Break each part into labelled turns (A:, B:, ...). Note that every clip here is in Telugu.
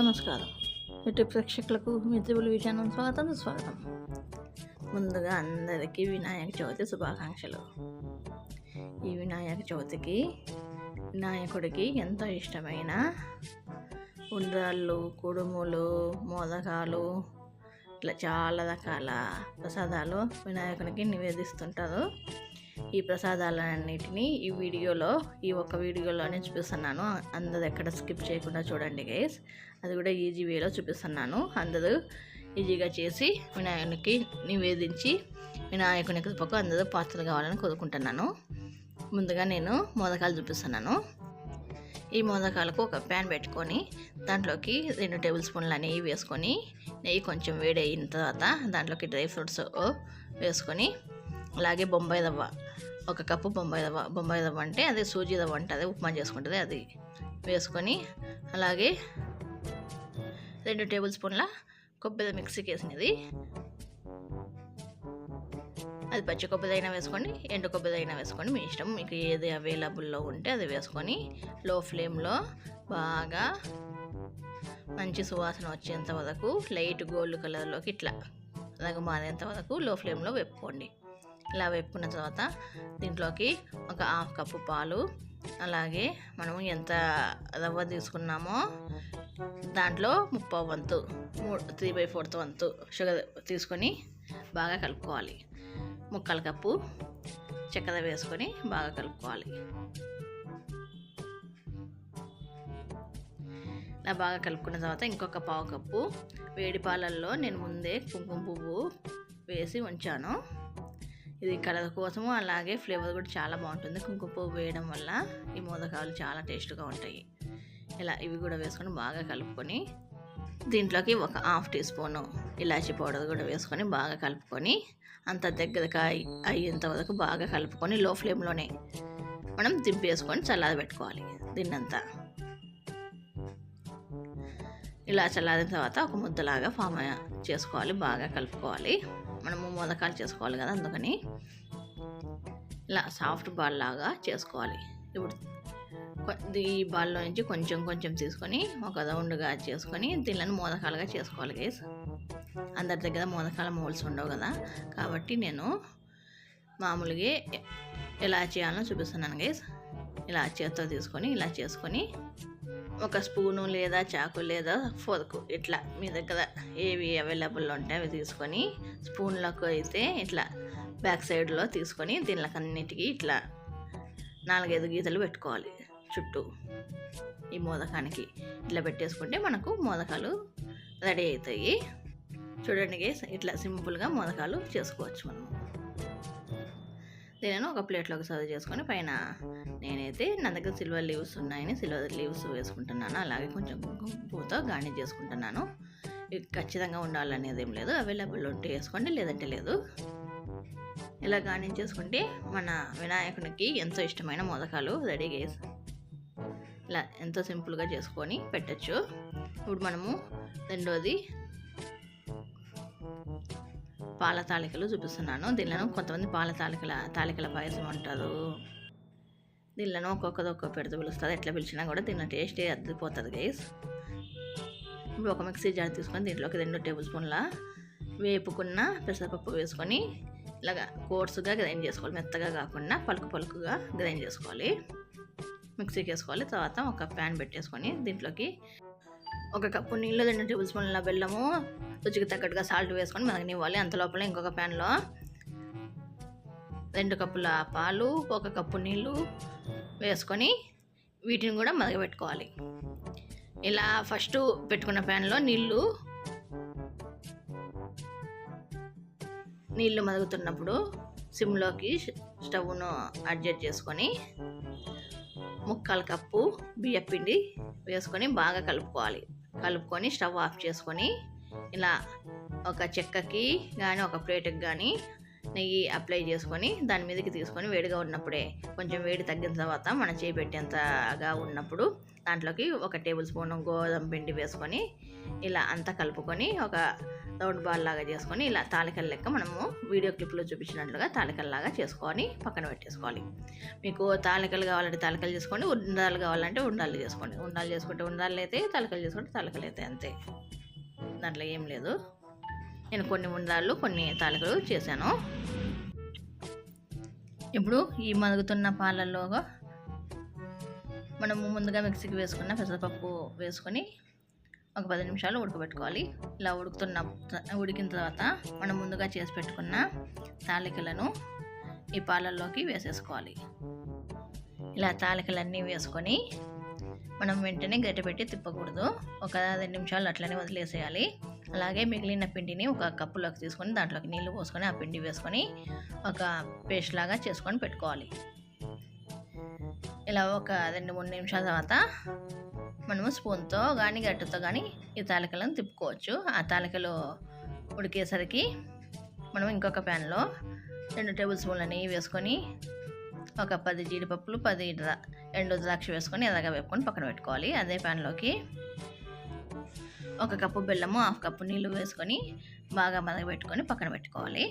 A: నమస్కారం. యూట్యూబ్ ప్రేక్షకులకు మిత్రులు విజయానం స్వాగతం స్వాగతం. ముందుగా అందరికీ వినాయక చవితి శుభాకాంక్షలు. ఈ వినాయక చవితికి వినాయకుడికి ఎంతో ఇష్టమైన ఉండ్రాళ్ళు కుడుములు మోదకాలు ఇట్లా చాలా రకాల ప్రసాదాలు వినాయకునికి నివేదిస్తుంటారు. ఈ ప్రసాదాలన్నిటినీ ఈ వీడియోలో ఈ ఒక్క వీడియోలోనే చూపిస్తున్నాను. అందరు ఎక్కడ స్కిప్ చేయకుండా చూడండి గైస్. అది కూడా ఈజీ వేలో చూపిస్తున్నాను. అందరూ ఈజీగా చేసి వినాయకునికి నివేదించి వినాయకుని పక్క అందరూ పాత్రలు కావాలని కోరుకుంటున్నాను. ముందుగా నేను మోదకాలు చూపిస్తున్నాను. ఈ మోదకాలకు ఒక ప్యాన్ పెట్టుకొని దాంట్లోకి రెండు టేబుల్ స్పూన్ల నెయ్యి వేసుకొని నెయ్యి కొంచెం వేడి అయిన తర్వాత దాంట్లోకి డ్రై ఫ్రూట్స్ వేసుకొని అలాగే బొంబాయి రవ్వ ఒక కప్పు బొంబాయి రవ్వ. బొంబాయి రవ్వ అంటే అదే సూజీ రవ్వ అంటే అదే ఉప్మా చేసుకుంటుంది అది వేసుకొని అలాగే రెండు టేబుల్ స్పూన్ల కొబ్బరి మిక్సీకి వేసినది అది పచ్చి కొబ్బరి అయినా వేసుకోండి ఎండు కొబ్బరి అయినా వేసుకోండి. మీ ఇష్టం. మీకు ఏది అవైలబుల్లో ఉంటే అది వేసుకొని లో ఫ్లేమ్లో బాగా మంచి సువాసన వచ్చేంత వరకు లైట్ గోల్డ్ కలర్లోకి ఇట్లా రంగు మారేంత వరకు లో ఫ్లేమ్లో వేపుకోండి. ఇలా వేపుకున్న తర్వాత దీంట్లోకి ఒక హాఫ్ కప్పు పాలు అలాగే మనము ఎంత రవ్వ తీసుకున్నామో దాంట్లో ముప్పై వంతు మూడు త్రీ బై ఫోర్త్ వంతు షుగర్ తీసుకొని బాగా కలుపుకోవాలి. ముక్కల కప్పు చక్కెర వేసుకొని బాగా కలుపుకోవాలి. ఇలా బాగా కలుపుకున్న తర్వాత ఇంకొక పావు కప్పు వేడి పాలల్లో నేను ముందే కుంకుమ పువ్వు వేసి ఉంచాను. ఇది కలర్ కోసము అలాగే ఫ్లేవర్ కూడా చాలా బాగుంటుంది. కుంకుమ పువ్వు వేయడం వల్ల ఈ మోదకాలు చాలా టేస్ట్గా ఉంటాయి. ఇలా ఇవి కూడా వేసుకొని బాగా కలుపుకొని దీంట్లోకి ఒక హాఫ్ టీ స్పూను ఇలాచీ పౌడర్ కూడా వేసుకొని బాగా కలుపుకొని అంత దగ్గరగా అయ్యేంత వరకు బాగా కలుపుకొని లో ఫ్లేమ్లోనే మనం దింపేసుకొని చల్లారి పెట్టుకోవాలి దీన్నంతా. ఇలా చల్లారిన తర్వాత ఒక ముద్దలాగా ఫామ్ చేసుకోవాలి బాగా కలుపుకోవాలి. మనము మూలకాలు చేసుకోవాలి కదా అందుకని ఇలా సాఫ్ట్ బాల్ లాగా చేసుకోవాలి. ఇప్పుడు ఈ బాల్లో నుంచి కొంచెం కొంచెం తీసుకొని ఒక రౌండ్గా చేసుకొని దీనిని మోదకాలుగా చేసుకోవాలి గైస్ అందరి దగ్గర మోదకాల మోల్స్ ఉండవు కదా. కాబట్టి నేను మామూలుగా ఎలా చేయాలో చూపిస్తున్నాను గైస్ ఇలా చేత్తో తీసుకొని ఇలా చేసుకొని ఒక స్పూను లేదా చాకు లేదా ఫోర్కు ఇట్లా మీ దగ్గర ఏవి అవైలబుల్ ఉంటే అవి తీసుకొని స్పూన్లకు అయితే ఇట్లా బ్యాక్ సైడ్లో తీసుకొని దీనిలోకి అన్నిటికీ ఇట్లా నాలుగైదు గీతలు పెట్టుకోవాలి చుట్టూ ఈ మోదకానికి. ఇట్లా పెట్టేసుకుంటే మనకు మోదకాలు రెడీ అవుతాయి. చూడండి గేస్ ఇట్లా సింపుల్గా మోదకాలు చేసుకోవచ్చు మనము దీనిని ఒక ప్లేట్లోకి సర్వ్ చేసుకొని పైన నేనైతే నా దగ్గర సిల్వర్ లీవ్స్ ఉన్నాయని సిల్వర్ లీవ్స్ వేసుకుంటున్నాను. అలాగే కొంచెం పూతో పువ్వుతో గార్నిష్ చేసుకుంటున్నాను. ఖచ్చితంగా ఉండాలనేది ఏం లేదు. అవైలబుల్ ఉంటే వేసుకోండి లేదంటే లేదు. ఇలా గార్నిష్ చేసుకుంటే మన వినాయకునికి ఎంతో ఇష్టమైన మోదకాలు రెడీ చేసి ఇలా ఎంతో సింపుల్గా చేసుకొని పెట్టచ్చు. ఇప్పుడు మనము రెండోది పాల తాలికలు చూపిస్తున్నాను. దీనిలో కొంతమంది పాల తాలికల తాలికల పాయసం అంటారు దీనిలో ఒక్కొక్కది ఒక్కొక్క పెడితే పిలుస్తుంది. ఎట్లా పిలిచినా కూడా దీని టేస్ట్ అద్దిపోతుంది గైస్. ఇప్పుడు ఒక మిక్సీ జార్ తీసుకొని దీంట్లోకి రెండు టేబుల్ స్పూన్ల వేపుకున్న పెసరపప్పు వేసుకొని ఇలాగా కోర్సుగా గ్రైండ్ చేసుకోవాలి. మెత్తగా కాకుండా పలుకు పలుకుగా గ్రైండ్ చేసుకోవాలి. మిక్సీకి వేసుకోవాలి. తర్వాత ఒక ప్యాన్ పెట్టేసుకొని దీంట్లోకి ఒక కప్పు నీళ్ళు రెండు టేబుల్ స్పూన్ల బెల్లము రుచికి తగ్గట్టుగా సాల్ట్ వేసుకొని మగనివ్వాలి అంత లోపల ఇంకొక ప్యాన్లో రెండు కప్పుల పాలు ఒక కప్పు నీళ్ళు వేసుకొని వీటిని కూడా మరగబెట్టుకోవాలి ఇలా ఫస్ట్ పెట్టుకున్న ప్యాన్లో నీళ్ళు నీళ్ళు మరుగుతున్నప్పుడు సిమ్లోకి స్టవ్ను అడ్జస్ట్ చేసుకొని ముక్కాల కప్పు బియ్యపిండి వేసుకొని బాగా కలుపుకోవాలి. కలుపుకొని స్టవ్ ఆఫ్ చేసుకొని ఇలా ఒక చెక్కకి కానీ ఒక ప్లేట్కి కానీ నెయ్యి అప్లై చేసుకొని దాని మీదకి తీసుకొని వేడిగా ఉన్నప్పుడే కొంచెం వేడి తగ్గిన తర్వాత మనం చేయి పెట్టేంతగా ఉన్నప్పుడు దాంట్లోకి ఒక టేబుల్ స్పూన్ గోధుమ పిండి వేసుకొని ఇలా అంతా కలుపుకొని ఒక రౌండ్ బాల్ లాగా చేసుకొని ఇలా తాలికల లెక్క మనము వీడియో క్లిప్లో చూపించినట్లుగా తాలికల్లాగా చేసుకొని పక్కన పెట్టేసుకోవాలి. మీకు తాలికలు కావాలంటే తాలికలు చేసుకోండి ఉండాలు కావాలంటే ఉండాలు చేసుకోండి. ఉండాలు చేసుకుంటే ఉండాలు అయితే తాలికలు చేసుకుంటే తాలికలు అయితే అంతే. దాంట్లో ఏం లేదు. నేను కొన్ని ఉండాలు కొన్ని తాలికలు చేశాను. ఇప్పుడు ఈ మరుగుతున్న పాలల్లో మనము ముందుగా మిక్సీకి వేసుకున్న పెసరపప్పు వేసుకొని ఒక పది నిమిషాలు ఉడకబెట్టుకోవాలి. ఇలా ఉడుకుతున్న ఉడికిన తర్వాత మనం ముందుగా చేసి పెట్టుకున్న తాలికలను ఈ పాలల్లోకి వేసేసుకోవాలి. ఇలా తాలికలన్నీ వేసుకొని మనం వెంటనే గట్టి పెట్టి తిప్పకూడదు. ఒక రెండు నిమిషాలు అట్లనే వదిలేసేయాలి. అలాగే మిగిలిన పిండిని ఒక కప్పులోకి తీసుకొని దాంట్లోకి నీళ్ళు పోసుకొని ఆ పిండి వేసుకొని ఒక పేస్ట్ లాగా చేసుకొని పెట్టుకోవాలి. ఇలా ఒక రెండు మూడు నిమిషాల తర్వాత మనము స్పూన్తో కానీ గట్టుతో కానీ ఈ తాలికలను తిప్పుకోవచ్చు. ఆ తాలికలు ఉడికేసరికి మనం ఇంకొక ప్యాన్లో రెండు టేబుల్ స్పూన్ల నెయ్యి వేసుకొని ఒక పది జీడిపప్పులు పది ఎండు ద్రాక్ష వేసుకొని ఎదగా వేపుకొని పక్కన పెట్టుకోవాలి. అదే ప్యాన్లోకి ఒక కప్పు బెల్లము హాఫ్ కప్పు నీళ్ళు వేసుకొని బాగా మదగబెట్టుకొని పక్కన పెట్టుకోవాలి.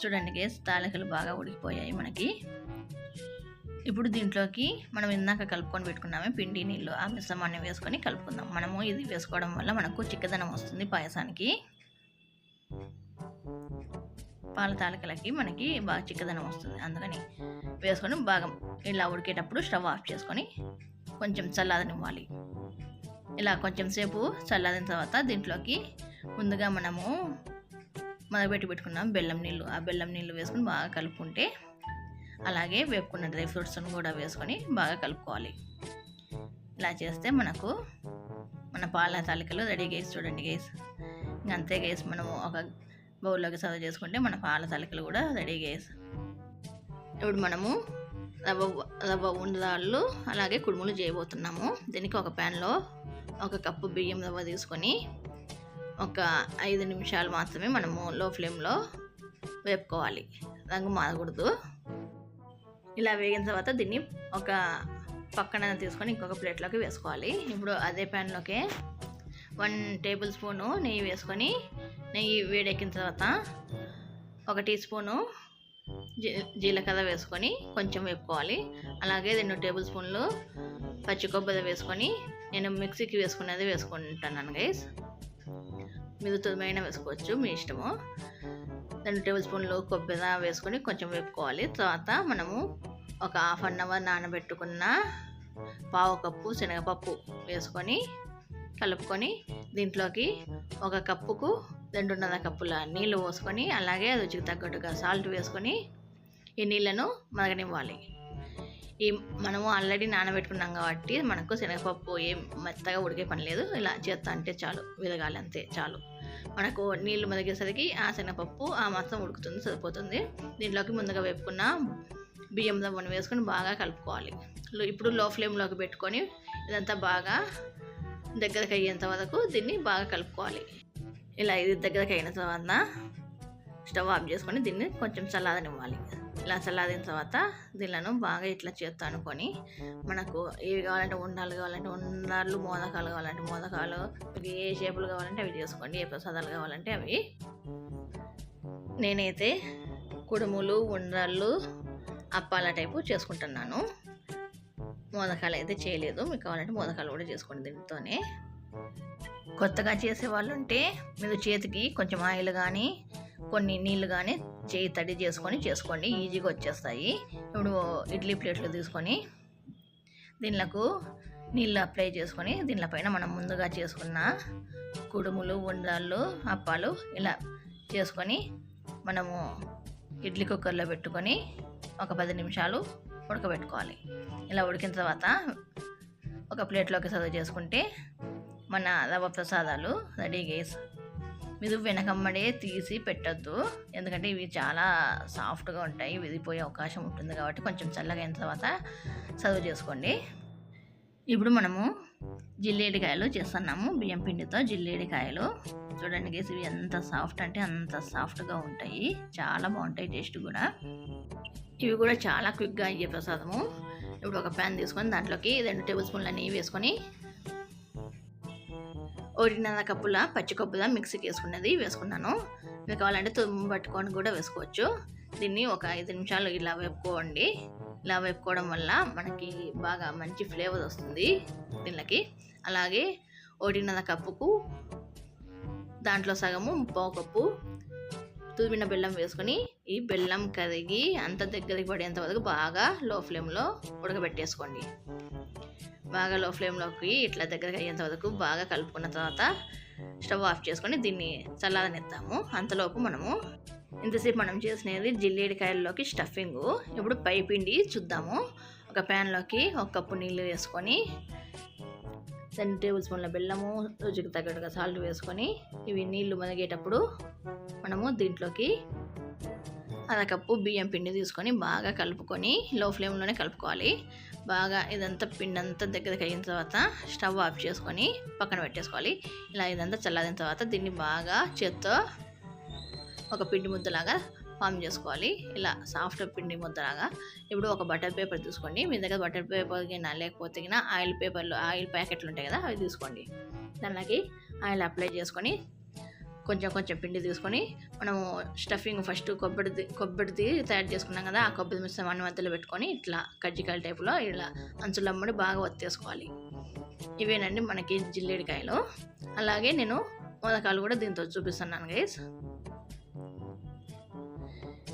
A: చూడండి గేస్ తాలికలు బాగా ఉడికిపోయాయి మనకి. ఇప్పుడు దీంట్లోకి మనం ఇందాక కలుపుకొని పెట్టుకున్నామే పిండి నీళ్ళు ఆ మిశ్రమాన్ని వేసుకొని కలుపుకుందాం. మనము ఇది వేసుకోవడం వల్ల మనకు చిక్కదనం వస్తుంది పాయసానికి. పాల తాలికలకి మనకి బాగా చిక్కదనం వస్తుంది. అందుకని వేసుకొని బాగా ఇలా ఉడికేటప్పుడు స్టవ్ ఆఫ్ చేసుకొని కొంచెం చల్లారనివ్వాలి. ఇలా కొంచెం సేపు చల్లారిన తర్వాత దీంట్లోకి ముందుగా మనము మొదలుపెట్టి పెట్టుకున్నాం బెల్లం నీళ్ళు. ఆ బెల్లం నీళ్ళు వేసుకొని బాగా కలుపుకుంటే అలాగే వేపుకున్న డ్రై ఫ్రూట్స్ని కూడా వేసుకొని బాగా కలుపుకోవాలి. ఇలా చేస్తే మనకు మన పాల తాలికలు రెడీ గేసి చూడండి గేస్ ఇంకా అంతే గేస్ మనము ఒక బౌల్లోకి సర్వ్ చేసుకుంటే మన పాల తాలికలు కూడా రెడీ గేస్ ఇప్పుడు మనము రవ్వ రవ్వ ఉండరాళ్ళు అలాగే కుడుములు చేయబోతున్నాము. దీనికి ఒక ప్యాన్లో ఒక కప్పు బియ్యం రవ్వ తీసుకొని ఒక ఐదు నిమిషాలు మాత్రమే మనము లో ఫ్లేమ్లో వేపుకోవాలి. రంగు మారకూడదు. ఇలా వేగిన తర్వాత దీన్ని ఒక పక్కన తీసుకొని ఇంకొక ప్లేట్లోకి వేసుకోవాలి. ఇప్పుడు అదే ప్యాన్లోకి వన్ టేబుల్ స్పూను నెయ్యి వేసుకొని నెయ్యి వేడెక్కిన తర్వాత ఒక టీ స్పూను జీ జీలకర్ర వేసుకొని కొంచెం వేపుకోవాలి. అలాగే రెండు టేబుల్ స్పూన్లు పచ్చి కొబ్బరి వేసుకొని నేను మిక్సీకి వేసుకునేది వేసుకుంటాను గైస్ మీరు తుదమైన వేసుకోవచ్చు మీ ఇష్టము. రెండు టేబుల్ స్పూన్లు కొబ్బరి వేసుకొని కొంచెం వేపుకోవాలి. తర్వాత మనము ఒక హాఫ్ అన్ అవర్ నానబెట్టుకున్న పావు కప్పు శనగపప్పు వేసుకొని కలుపుకొని దీంట్లోకి ఒక కప్పుకు రెండున్నర కప్పుల నీళ్ళు పోసుకొని అలాగే రుచికి తగ్గట్టుగా సాల్ట్ వేసుకొని ఈ నీళ్ళను మరగనివ్వాలి. ఈ మనము ఆల్రెడీ నానబెట్టుకున్నాం కాబట్టి మనకు శనగపప్పు ఏం మెత్తగా ఉడికే పని లేదు. ఇలా చేస్తా అంటే చాలు విరగాలి అంతే చాలు. మనకు నీళ్ళు మరిగేసరికి ఆ శనగపప్పు ఆ మాత్రం ఉడుకుతుంది సరిపోతుంది. దీంట్లోకి ముందుగా వేపుకున్న బియ్యం రవ్వను వేసుకొని బాగా కలుపుకోవాలి. ఇప్పుడు లో ఫ్లేమ్లోకి పెట్టుకొని ఇదంతా బాగా దగ్గరకు అయ్యేంత వరకు దీన్ని బాగా కలుపుకోవాలి. ఇలా ఇది దగ్గరకు అయిన తర్వాత స్టవ్ ఆఫ్ చేసుకొని దీన్ని కొంచెం చల్లాదనివ్వాలి ఇలా చల్లారిన తర్వాత దీళ్ళను బాగా ఇట్లా చేత్తో అనుకొని మనకు ఏవి కావాలంటే ఉండాలు కావాలంటే ఉండాలు మోదకాలు కావాలంటే మోదకాలు ఏ షేపులు కావాలంటే అవి చేసుకోండి ఏ ప్రసాదాలు కావాలంటే అవి. నేనైతే కుడుములు ఉండ్రాళ్ళు అప్పాల టైపు చేసుకుంటున్నాను. మోదకాలు అయితే చేయలేదు. మీకు కావాలంటే మోదకాలు కూడా చేసుకోండి దీంతోనే. కొత్తగా చేసే వాళ్ళు ఉంటే మీరు చేతికి కొంచెం ఆయిల్ కానీ కొన్ని నీళ్ళు కానీ చేయి తడి చేసుకొని చేసుకోండి. ఈజీగా వచ్చేస్తాయి. ఇప్పుడు ఇడ్లీ ప్లేట్లు తీసుకొని దీనిలకు నీళ్ళు అప్లై చేసుకొని దీనిపైన మనం ముందుగా చేసుకున్న కుడుములు ఉండ్రాళ్ళు అప్పాలు ఇలా చేసుకొని మనము ఇడ్లీ కుక్కర్లో పెట్టుకొని ఒక పది నిమిషాలు ఉడకబెట్టుకోవాలి. ఇలా ఉడికిన తర్వాత ఒక ప్లేట్లోకి సర్వ్ చేసుకుంటే మన రవ్వ ప్రసాదాలు రెడీగా మీరు వెనకమ్మడే తీసి పెట్టద్దు. ఎందుకంటే ఇవి చాలా సాఫ్ట్గా ఉంటాయి విరిగిపోయే అవకాశం ఉంటుంది కాబట్టి కొంచెం చల్లగా అయిన తర్వాత సర్వ్ చేసుకోండి. ఇప్పుడు మనము జిల్లేడికాయలు చేస్తున్నాము. బియ్యం పిండితో జిల్లేడికాయలు. చూడండి గేసి ఇవి ఎంత సాఫ్ట్ అంటే అంత సాఫ్ట్గా ఉంటాయి. చాలా బాగుంటాయి టేస్ట్ కూడా. ఇవి కూడా చాలా క్విక్గా అయ్యే ప్రసాదము. ఇప్పుడు ఒక ప్యాన్ తీసుకొని దాంట్లోకి రెండు టేబుల్ స్పూన్లు అనేవి వేసుకొని ఒకటిన్నర కప్పుల పచ్చి కొబ్బరి మిక్సీకి వేసుకున్నది వేసుకున్నాను. మీకు కావాలంటే తుమ్ము పట్టుకొని కూడా వేసుకోవచ్చు. దీన్ని ఒక ఐదు నిమిషాలు ఇలా వేపుకోండి. ఇలా వేపుకోవడం వల్ల మనకి బాగా మంచి ఫ్లేవర్ వస్తుంది దీనికి అలాగే ఒకటిన్నర కప్పుకు దాంట్లో సగము పావు కప్పు తురిమిన బెల్లం వేసుకొని ఈ బెల్లం కరిగి అంత దగ్గరికి పడేంత వరకు బాగా లో ఫ్లేమ్లో ఉడకబెట్టేసుకోండి. బాగా లో ఫ్లేమ్లోకి ఇట్లా దగ్గరికి అయ్యేంత వరకు బాగా కలుపుకున్న తర్వాత స్టవ్ ఆఫ్ చేసుకొని దీన్ని చల్లారనిద్దాము. అంతలోపు మనము ఇంతసేపు మనం చేసినది జిల్లేడికాయల్లోకి స్టఫింగ్ ఇప్పుడు పై పిండి చూద్దాము. ఒక ప్యాన్లోకి ఒక కప్పు నీళ్ళు వేసుకొని రెండు టేబుల్ స్పూన్ల బెల్లము రుచికి తగ్గట్టుగా సాల్ట్ వేసుకొని ఇవి నీళ్ళు మరిగేటప్పుడు మనము దీంట్లోకి అరకప్పు బియ్యం పిండి తీసుకొని బాగా కలుపుకొని లో ఫ్లేమ్లోనే కలుపుకోవాలి. బాగా ఇదంతా పిండి అంతా దగ్గరికి అయిన తర్వాత స్టవ్ ఆఫ్ చేసుకొని పక్కన పెట్టేసుకోవాలి. ఇలా ఇదంతా చల్లారిన తర్వాత దీన్ని బాగా చేత్తో ఒక పిండి ముద్దలాగా ఫామ్ చేసుకోవాలి. ఇలా సాఫ్ట్ పిండి ముద్దలాగా. ఇప్పుడు ఒక బటర్ పేపర్ తీసుకోండి. మీ దగ్గర బటర్ పేపర్ గిన లేకపోతే ఆయిల్ పేపర్లు ఆయిల్ ప్యాకెట్లు ఉంటాయి కదా అవి తీసుకోండి. దానికి ఆయిల్ అప్లై చేసుకొని కొంచెం కొంచెం పిండి తీసుకొని మనము స్టఫింగ్ ఫస్ట్ కొబ్బరిది కొబ్బరిది తయారు చేసుకున్నాం కదా ఆ కొబ్బరి మిశ్రమాన్ని మధ్యలో పెట్టుకొని ఇట్లా కజ్జికాయల టైపులో ఇలా అంచులమ్మడి బాగా వత్తేసుకోవాలి ఇవేనండి మనకి జిల్లేడికాయలు. అలాగే నేను మోదకాలు కూడా దీంతో చూపిస్తున్నాను గైస్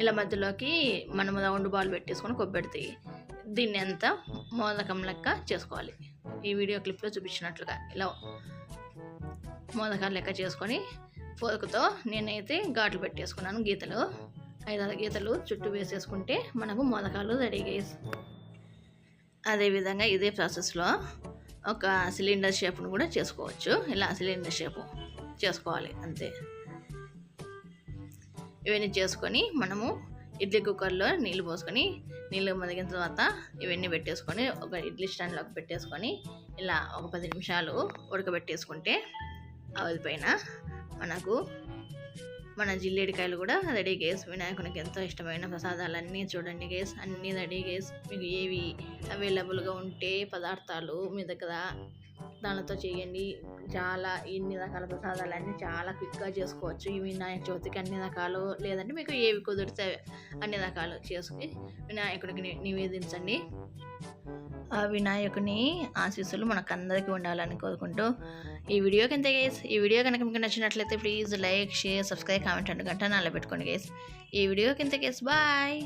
A: ఇలా మధ్యలోకి మనము రౌండ్ బాల్ పెట్టేసుకొని కొబ్బరిది దీన్ని అంతా మోదకం లెక్క చేసుకోవాలి. ఈ వీడియో క్లిప్లో చూపించినట్లుగా ఇలా మోదకాలు లెక్క చేసుకొని ఫోర్క్తో నేనైతే ఘాట్లు పెట్టేసుకున్నాను గీతలు. ఐదారు గీతలు చుట్టూ వేసేసుకుంటే మనకు మోదకాలు రెడీగా అదేవిధంగా ఇదే ప్రాసెస్లో ఒక సిలిండర్ షేప్ను కూడా చేసుకోవచ్చు. ఇలా సిలిండర్ షేపు చేసుకోవాలి అంతే. ఇవన్నీ చేసుకొని మనము ఇడ్లీ కుక్కర్లో నీళ్ళు పోసుకొని నీళ్ళు మరిగిన తర్వాత ఇవన్నీ పెట్టేసుకొని ఒక ఇడ్లీ స్టాండ్లోకి పెట్టేసుకొని ఇలా ఒక పది నిమిషాలు ఉడకబెట్టేసుకుంటే ఆవిరి పైన మనకు మన జిల్లేడికాయలు కూడా రెడీ గేస్. వినాయకునికి ఎంతో ఇష్టమైన ప్రసాదాలన్నీ చూడండి గేస్. అన్నీ రెడీ గేస్. మీకు ఏవి అవైలబుల్గా ఉంటే పదార్థాలు మీ దగ్గర దానితో చేయండి. చాలా ఇన్ని రకాల ప్రసాదాలు అన్నీ చాలా క్విక్గా చేసుకోవచ్చు. ఈ వినాయక చవితికి అన్ని రకాలు లేదంటే మీకు ఏవి కుదిరితే అన్ని రకాలు చేసుకుని వినాయకుడికి నివేదించండి. ఆ వినాయకుని ఆశీస్సులు మనకందరికీ ఉండాలని కోరుకుంటూ ఈ వీడియోకి ఎంత గేస్ ఈ వీడియో కనుక మీకు నచ్చినట్లయితే please like share subscribe comment and గంట నాలో పెట్టుకోండి గేస్ ఈ వీడియోకి ఎంత గేస్ బాయ్